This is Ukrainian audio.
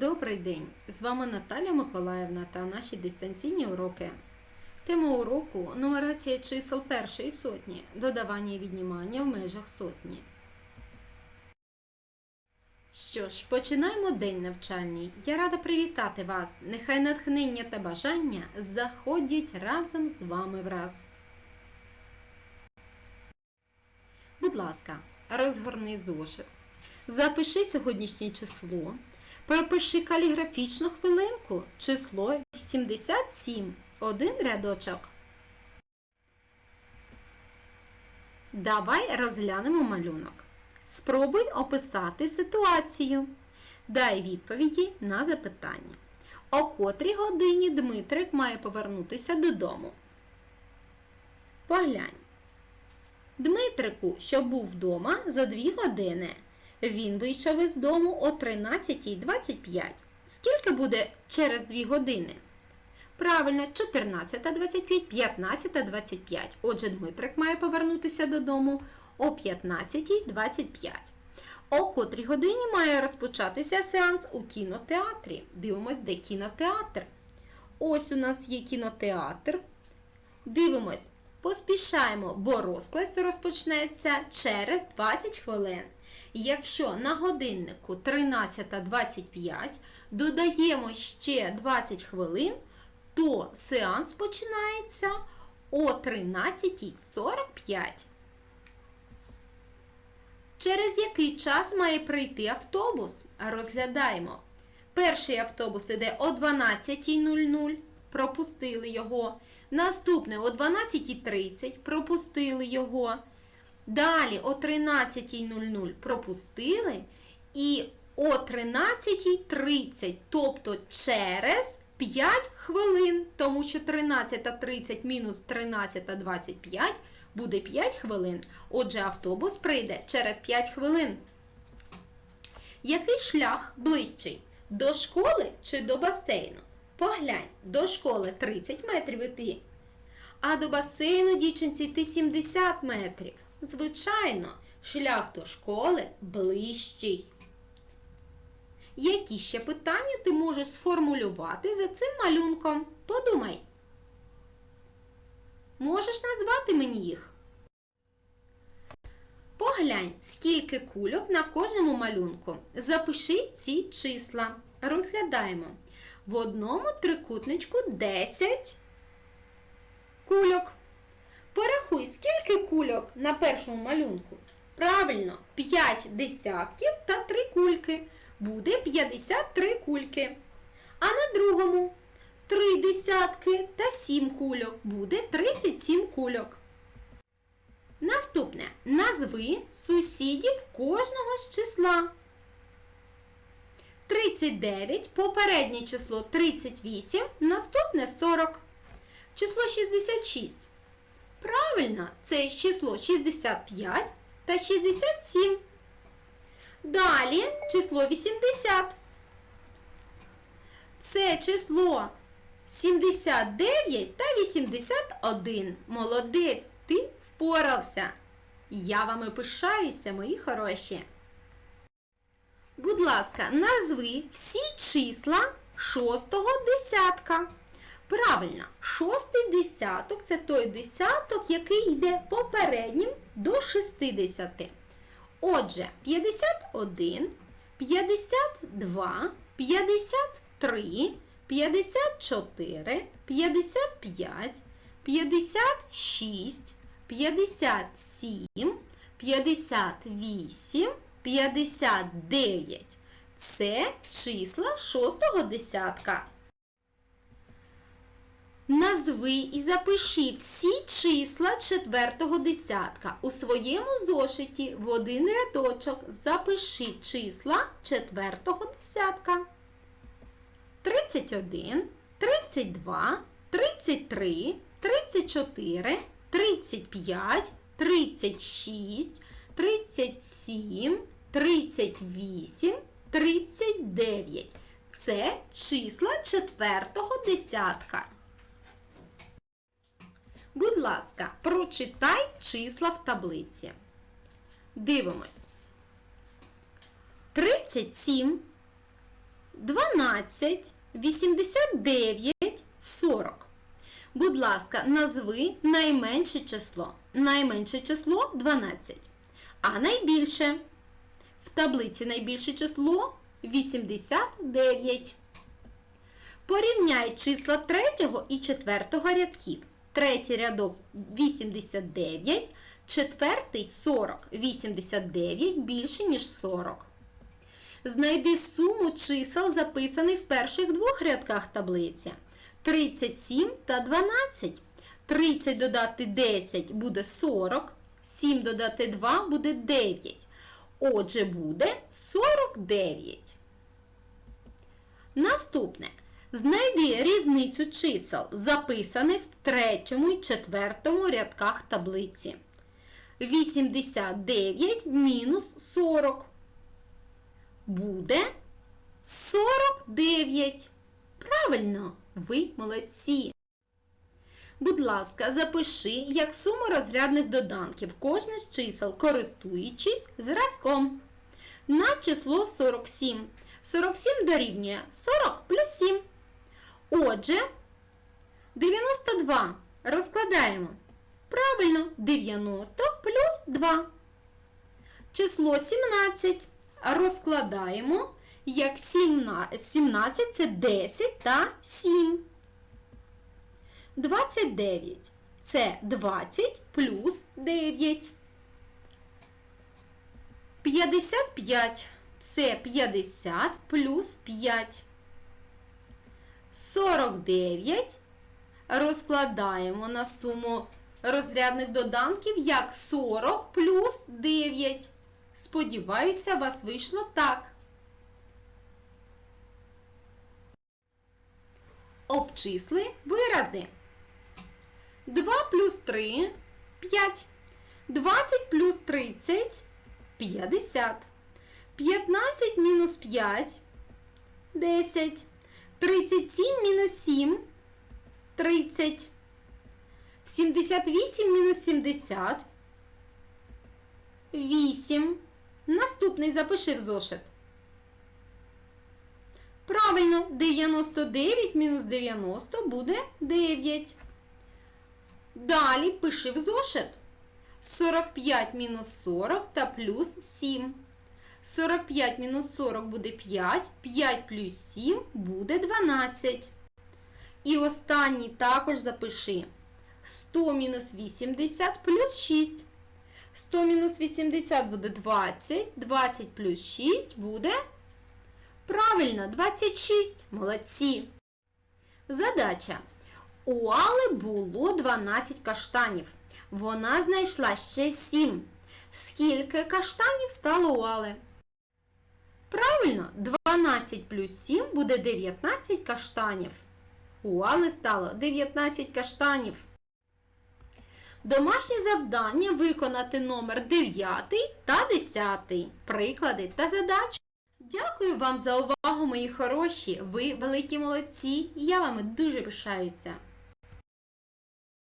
Добрий день! З вами Наталя Миколаївна та наші дистанційні уроки. Тема уроку нумерація чисел першої сотні, додавання і віднімання в межах сотні. Що ж, починаємо день навчальний. Я рада привітати вас. Нехай натхнення та бажання заходять разом з вами враз. Будь ласка, розгорни зошит. Запиши сьогоднішнє число. Пропиши каліграфічну хвилинку. Число 87. Один рядочок. Давай розглянемо малюнок. Спробуй описати ситуацію. Дай відповіді на запитання. О котрій годині Дмитрик має повернутися додому? Поглянь. Дмитрику, що був вдома за 2 години. Він вийшов із дому о 13.25. Скільки буде через 2 години? Правильно, 14.25, 15.25. Отже, Дмитрик має повернутися додому о 15.25. О котрій годині має розпочатися сеанс у кінотеатрі. Дивимось, де кінотеатр. Ось у нас є кінотеатр. Дивимось, поспішаємо, бо розклад розпочнеться через 20 хвилин. Якщо на годиннику 13.25 додаємо ще 20 хвилин, то сеанс починається о 13.45. Через який час має прийти автобус? Розглядаємо. Перший автобус іде о 12.00, пропустили його. Наступне о 12.30 пропустили його. Далі о 13.00 пропустили. І о 13.30, тобто через 5 хвилин, тому що 13.30 мінус 13.25 буде 5 хвилин. Отже, автобус прийде через 5 хвилин. Який шлях ближчий? До школи чи до басейну? Поглянь, до школи 30 метрів іти. А до басейну, дівчинці, йти 70 метрів. Звичайно, шлях до школи ближчий. Які ще питання ти можеш сформулювати за цим малюнком? Подумай. Можеш назвати мені їх? Поглянь, скільки кульок на кожному малюнку. Запиши ці числа. Розглядаємо. В одному трикутничку 10 кульок. Порахуй, скільки кульок на першому малюнку? Правильно, 5 десятків та 3 кульки. Буде 53 кульки. А на другому 3 десятки та 7 кульок. Буде 37 кульок. Наступне. Назви сусідів кожного з числа. 39, попереднє число 38, наступне 40. Число 66. Правильно, це число 65 та 67. Далі число 80. Це число 79 та 81. Молодець, ти впорався. Я вами пишаюся, мої хороші. Будь ласка, назви всі числа шостого десятка. Правильно, шостий десяток це той десяток, який йде попереднім до 60. Отже, 51, 52, 53, 54, 55, 56, 57, 58, 59. Це числа шостого десятка. Назви і запиши всі числа четвертого десятка. У своєму зошиті в один рядочок запиши числа четвертого десятка. 31, 32, 33, 34, 35, 36, 37, 38, 39. Це числа четвертого десятка. Будь ласка, прочитай числа в таблиці. Дивимось. 37 12, 89, 40. Будь ласка, назви найменше число. Найменше число 12. А найбільше. В таблиці найбільше число 89. Порівняй числа третього і четвертого рядків. Третій рядок 89, четвертий 40. 89 більше, ніж 40. Знайди суму чисел, записаних в перших двох рядках таблиці. 37 та 12. 30 додати 10 буде 40, 7 додати 2 буде 9. Отже, буде 49. Наступне. Знайди різницю чисел, записаних в третьому і четвертому рядках таблиці. 89 мінус 40 буде 49. Правильно, ви молодці. Будь ласка, запиши як суму розрядних доданків кожне з чисел, користуючись зразком. На число 47. 47 дорівнює 40 плюс 7. Отже, 92 розкладаємо. Правильно, 90 плюс 2. Число 17 розкладаємо як 17 це 10 та 7. 29 це 20 плюс 9. 55 це 50 плюс 5. 49 розкладаємо на суму розрядних доданків як 40 плюс 9. Сподіваюся, вас вийшло так. Обчисли вирази. 2 плюс 3 5. 20 плюс 30 50. 15 мінус 5 10. 37 мінус 7 30. 78 мінус 70 8. Наступний запиши в зошит. Правильно, 99 мінус 90 буде 9. Далі пиши в зошит. 45 мінус 40 та плюс 7. 45 мінус 40 буде 5, 5 плюс 7 буде 12. І останній також запиши. 100 мінус 80 плюс 6. 100 мінус 80 буде 20, 20 плюс 6 буде правильно 26. Молодці. Задача. У Али було 12 каштанів. Вона знайшла ще 7. Скільки каштанів стало у Али? Правильно, 12 плюс 7 буде 19 каштанів. У Али стало 19 каштанів. Домашнє завдання виконати номер 9 та 10. Приклади та задачі. Дякую вам за увагу, мої хороші. Ви великі молодці. Я вами дуже пишаюся.